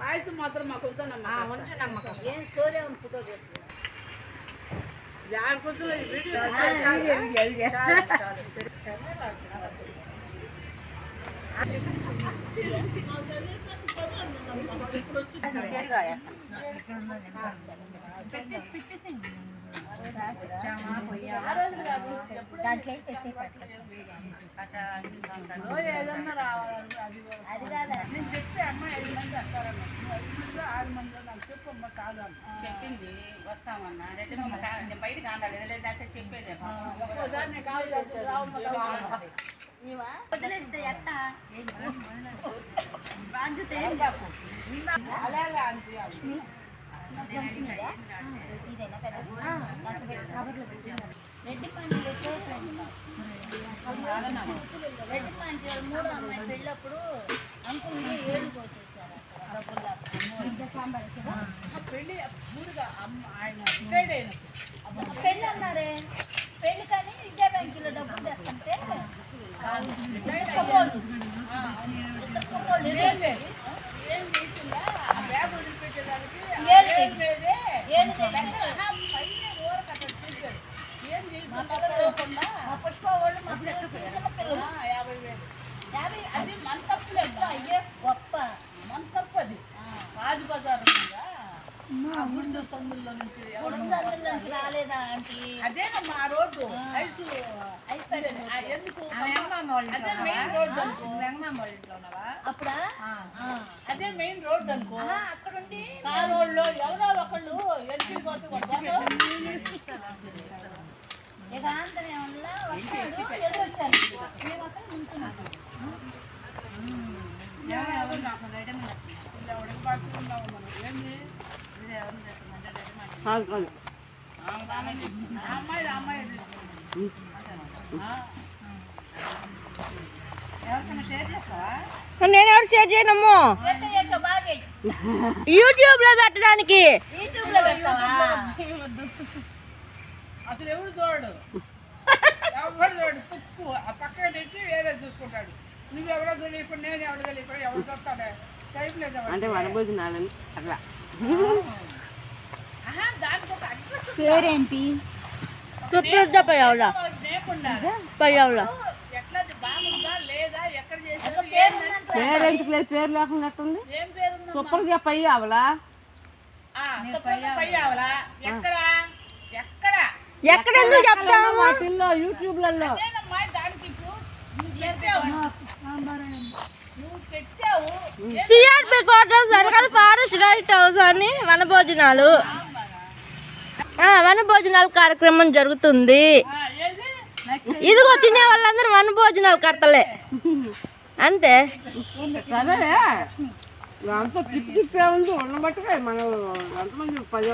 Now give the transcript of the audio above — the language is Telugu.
పాయసం మాత్రం మాకు ఉంచండి ఏం సోరే ఫోటో కొంచెం వీడియో దాంట్లో వేసేసి అది కాదా. నేను చెప్తే అమ్మ ఐదు మంది వస్తారన్న చెప్పింది వస్తామన్నా నేను బయటకు ఆడాలి లేదంటే చెప్పేదే వదిలేస్తే ఎట్టా బాధ్యత ఏం కాకు అలాగే రెడ్డి పాయింట్ రెడ్డి పాయింట్ మూడో అమ్మాయి పెళ్ళప్పుడు అంకుల్ని ఏడు పోసేసారు పెళ్ళి ముందుగా అమ్మ ఆయన డిసైడ్ అయినప్పుడు పెళ్ళి అన్నారే పెళ్ళి కానీ విద్యా బ్యాంకులో డబ్బులు తెస్తుంటే ఇద్దరు కుమ్మోళ్ళు ఏం లేదు. ఏం లేకుండా ఆ బ్యాగ్ వదిలిపెట్టేదానికి రాలేదా ఆంటీ అదేనమ్మా రోడ్డు ఐసు ఎందుకు అదే మెయిన్ రోడ్ అనుకో అప్పుడా ఆ. అదే మెయిన్ రోడ్ అనుకో ఆహా, అక్కడుండి కారోళ్ళు ఎవరో ఒకళ్ళు ఎల్పీ పోతే వచ్చాడు మేము అక్కడ ఆ అమ్మాయి నేను ఎవరు షేర్ చేయనమ్మో. యూట్యూబ్లో పెట్టడానికి అసలు ఎవడు చూడడు ఎవడు చూడు తుప్పు ఆ పక్కన పెట్టి వేరే చూసుకుంటాడు నువ్వు ఎవరో తెలియకుండా నేను ఎవడో తెలియకుండా ఎవరు చూస్తాడే టైప్ లేదు. అంటే వనభోజనాలని అట్లా పేరేంటి? సుప్రజ పయ్యావులా? పయ్యావులా? పేరు ఎందుకు లేదు పేరు లేకున్నట్టుంది. సుప్రజ పయ్యావులా? ఎక్కడ? ఎందుకు చెప్తాము? యూట్యూబ్లలో. పెట్టావు నువ్వు పెట్టావు. సిఆర్పి క్వార్టర్స్ వెనకాల ఫారెస్ట్ గైడ్ హౌస్ అని వనభోజనాలు. ఆ, వనభోజనాల కార్యక్రమం జరుగుతుంది. ఇదిగో తినే వాళ్ళందరూ వనభోజనాలు కర్తలే. అంతే. సరే తిప్పి తిప్పే ఉంది ఉండబట్టుగా మనం పది